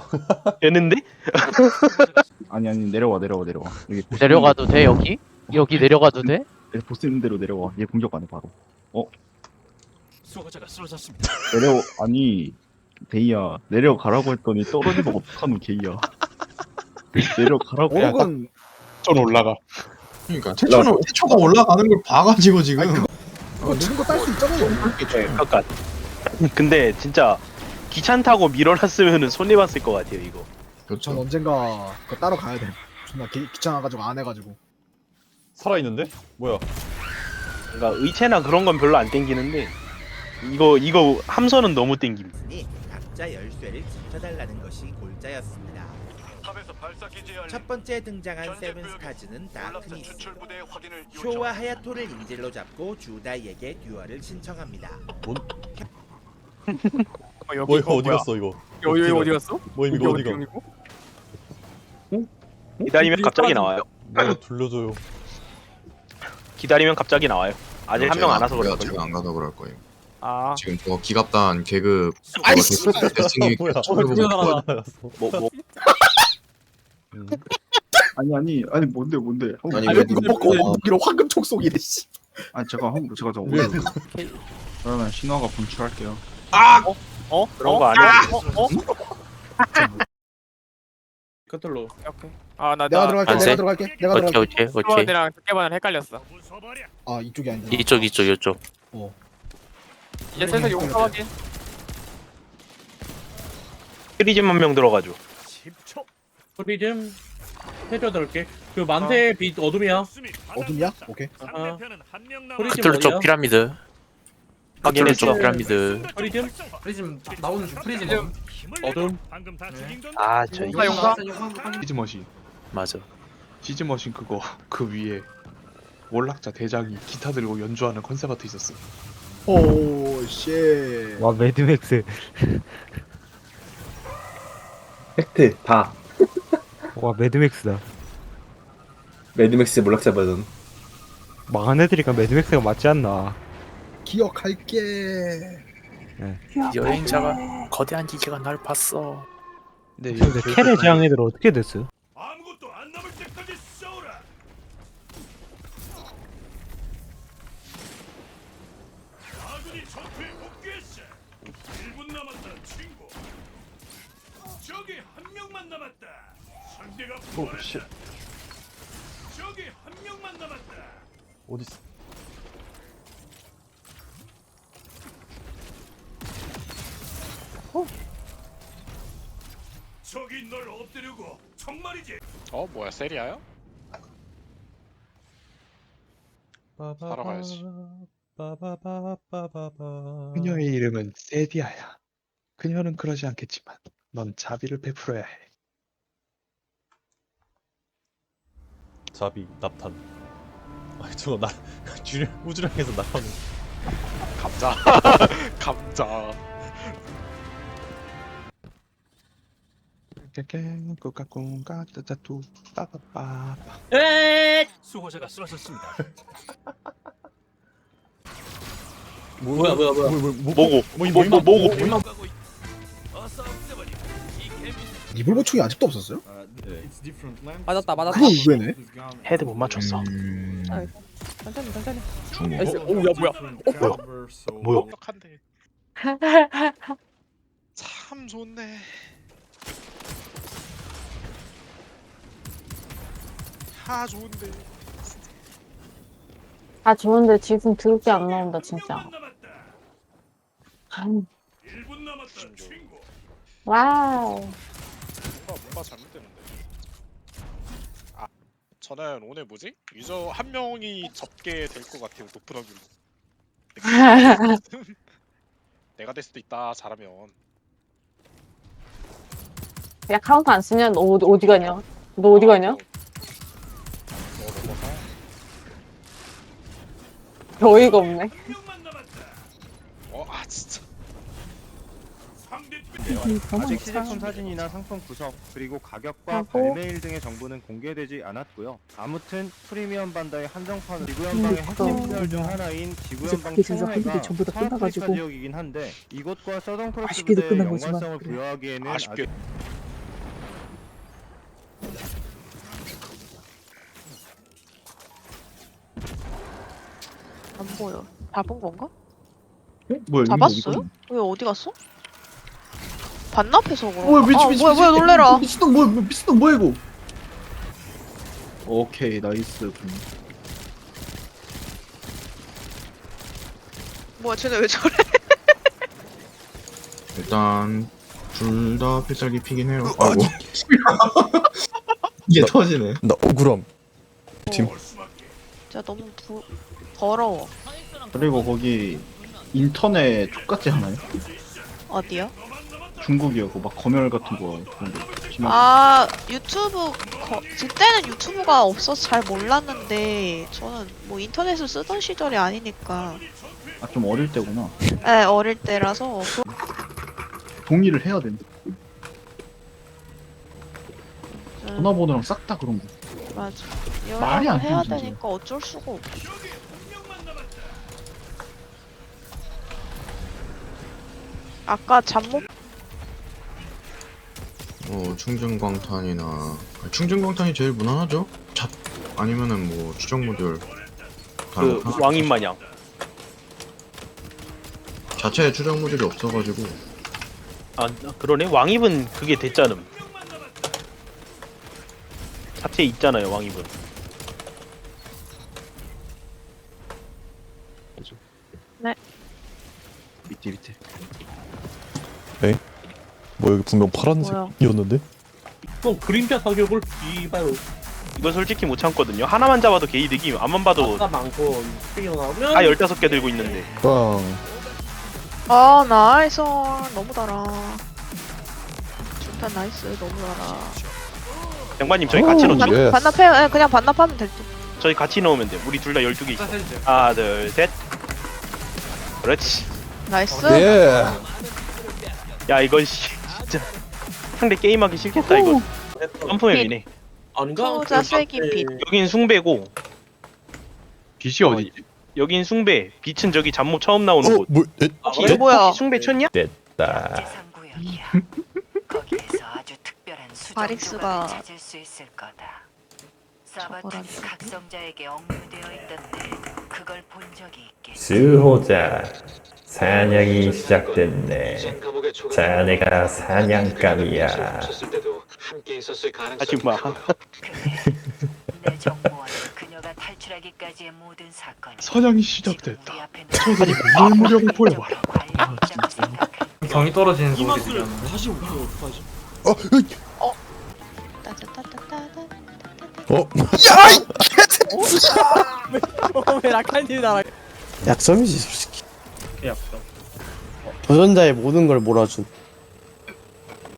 되는데? 아니 아니 내려와 내려와 내려와 여기 보스 내려가도 돼 여기? 여기 내려가도 돼? 있는- 보스 있는 대로 내려와 얘 공격 안 해 바로 수호자가 쓰러졌습니다. 내려 아니 데이야 내려가라고 했더니 떨어지면 어떡하노 게이야 내려가라고 오락은 좀 올라가. 그러니까 태초는 태초가 올라가는 걸 봐가지고 지금 그거 친구 딸수 있잖아요. 그러니까 근데 진짜 귀찮다고 밀어놨으면은 손해 봤을 것 같아요 이거 전 그렇죠. 언젠가 그거 따로 가야 돼. 존나 기, 귀찮아가지고 안 해가지고. 살아있는데? 뭐야? 그러니까 의체나 그런 건 별로 안 땡기는데 이거 이거 함선은 너무 땡김 니 각자 열쇠를 지켜달라는 것이 골자였습니다. 탑에서 발사 기지 열린 첫 번째 등장한 세븐스타즈는 다크니스. 추출 부대의 확인을 쇼와 하야토를 인질로 잡고 주다이에게 듀얼을 신청합니다. 뭐 이거 어디 갔어 이거? 여기 어디 갔어? 모임 이거 어디 가? 기다리면 갑자기 나와요 뭐 둘러줘요. 기다리면 갑자기 나와요 아직 한 명 안 와서 거예요 제가 안 가서 그럴 거예요. 아 지금 저 기갑단 계급 아이, 저거 데스팅이 뭐야? 처음에 둘러 보고 나갔어. 뭐, 뭐 아니 아니 아니 뭔데 뭔데 아니, 아니 왜 이거 먹고 뭐- 엉덩이로 황금 촉속이래 씨. 아니 제가 제가 저 그러면 신화가 분출할게요 어? 그런 거 아니야 어? 어? 끝들로. 오케이. 아 나 내가 나 들어갈게. 안 돼? 내가 들어갈게. 내가 들어갈게. 오케이 오케이 오케이 수원이랑 두께반을 헷갈렸어. 아 이쪽이 아니잖아. 이쪽 이쪽 이쪽 이제 슬슬 용서 확인. 프리즘 한 명 들어가죠 10초. 프리즘 해줘 넣을게. 그 만세 빛 어둠이야. 어둠이야? 오케이. 프리즘 어디야? 피라미드 확인했어. 피라미드. 프리즘? 프리즘 나오는 중 프리즘. 어둠? 아저 용사 용사. 시즈머신. 맞아. 시즈머신 그거 그 위에 월락자 대장이 기타 들고 연주하는 컨셉 아트 있었어. 오 쉣. 와 매드맥스. 팩트 다. 와 매드맥스다. 매드맥스 몰락자 버전. 망한 애들이니까 매드맥스가 맞지 않나 기억할게. 여행자가 거대한 기계가 날 봤어 근데 근데 캐레 제왕 애들 어떻게 됐어? 아무것도 안 남을 때까지 싸우라. 아군이 전투에 복귀했어. 1분 남았다, 친구. 저기 한 명만 남았다. 상대가 부활했다. 저기 한 명만 남았다. 어디 있어? 저기 널 엎드리고 정말이지. 어 뭐야 세리아요? 사러 가야지. 그녀의 이름은 세디아야 그녀는 그러지 않겠지만 넌 자비를 베풀어야 해 자비 납탄. 아 저거 나 주량 우주량에서 나오는. 감자. 감자. 꾸까꿍까 짜짜투 빠빠빠 수호자가 쓰러졌습니다. 뭐야 뭐야 뭐야 뭐고 뭐, 뭐, 뭐, 뭐고. 이 개미. 이불 보충이 아직도 없었어요? 맞았다 맞았다. 그거 의외네. 헤드 못 맞췄어 천천히 천천히. 중에 나이스. 오야 뭐야? 뭐야 완벽한데. 참 좋네. 다 좋은데. 아 좋은데 지금 드럽게 안 나온다 진짜. 음, 1분 남았다, 친구. 와우. 뭔가 뭔가 잘못되는데. 아 저는 오늘 뭐지? 유저 한 명이 접게 될 것 같아요. 높은 확률로. 내가 될 수도 있다. 잘하면. 야 카운트 안 쓰냐? 너 어디, 어디 가냐? 너 어디 가냐? 너, 너 넘어서. 어이가 없네. 어, 아 진짜. 상대 아직 시제품 사진이나 상품 구성 그리고 가격과 하고. 발매일 등의 정보는 공개되지 않았고요. 아무튼 프리미엄 반다의 한정판 지구연방의 핵심 음, 시설 중 하나인 지구연방 그게 진짜 총회가 한국이 전부 다 서아프리카 끝나가지고 지역이긴 한데 이것과 서던 크로스 아쉽게도 부대에 끝난 거지만 연관성을 그래. 부여하기에는 아쉽게. 아직 안 보여. 잡은 건가? 뭐야 잡았어요? 왜 어디 갔어? 반납해서 그런가? 뭐야 미치 아, 미치 뭐야 뭐야 놀래라. 미친놈 뭐야 미친놈 뭐야 이거 오케이 나이스 뭐야 쟤네 왜 저래? 일단 둘 다 필살기 피긴 해요. 아이고. 이게 터지네 나 억울함. 팀. 진짜 너무 부... 더러워. 그리고 거기 인터넷 족같이 하나요? 어디요? 중국이요 그막 검열 같은 거 그런 거 심하게. 아 유튜브 거... 그때는 유튜브가 없어서 잘 몰랐는데 저는 뭐 인터넷을 쓰던 시절이 아니니까. 아 좀 어릴 때구나. 네 어릴 때라서. 그... 동의를 해야 된다 음, 전화번호랑 싹 다 그런 거. 맞아. 말이 안 연락을 해야 되지, 진짜. 되니까 어쩔 수가 없어 아까 잠못 뭐 충전광탄이나 아, 충전광탄이 제일 무난하죠. 잡 아니면은 뭐 추적 모듈. 다른 그거 사- 왕인 마냥. 자체에 추적 모듈이 없어가지고 아 그러네. 왕입은 그게 됐잖음. 자체에 있잖아요 왕입은. 밑에 밑에 뭐 여기 분명? 파란색이었는데? 또 그림자 사격을 이봐요. 이건 솔직히 못 참거든요. 하나만 잡아도 개이득이 안만 봐도 많고 튀어나오면 아 15개 들고 있는데. 빵. 아 나이스 너무 달아 중탄 나이스 너무 달아 양반님 저희 같이 넣죠. 예. 반납해 예, 그냥 반납하면 될듯 저희 같이 넣으면 돼. 우리 둘 다 12개 있어. 하나 둘 셋. 그렇지. 나이스 예. 야 이건 씨 진짜 상대 게임하기 싫겠다 이거. 점프맵이네. 아닌가? 투자 세기 빛 여긴 숭배고 빛이 어디 있지? 여긴 숭배. 빛은 저기 잠못 처음 나오는 어, 곳. 뭐, 에? 이게 뭐야 숭배 쳤냐? 나. 거기에서 아주 특별한 바릭스가 찾을 수 있을 거다. 저거란 각성자에게 억류되어 있던데 그걸 본 적이 있겠지. 수호자 사냥이 시작됐네. 자네가 사냥감이야. 하지 마. 내 정보원 그녀가 탈출하기까지의 모든 사건이 사냥이 시작됐다. 저들이 물무력을 보여봐라. 경이 떨어지는 소리 어, 으이. 따따따따따따 어? 왜 라칸님 나라 약점이지 솔직히. 약점 도전자의 모든 걸 몰아준.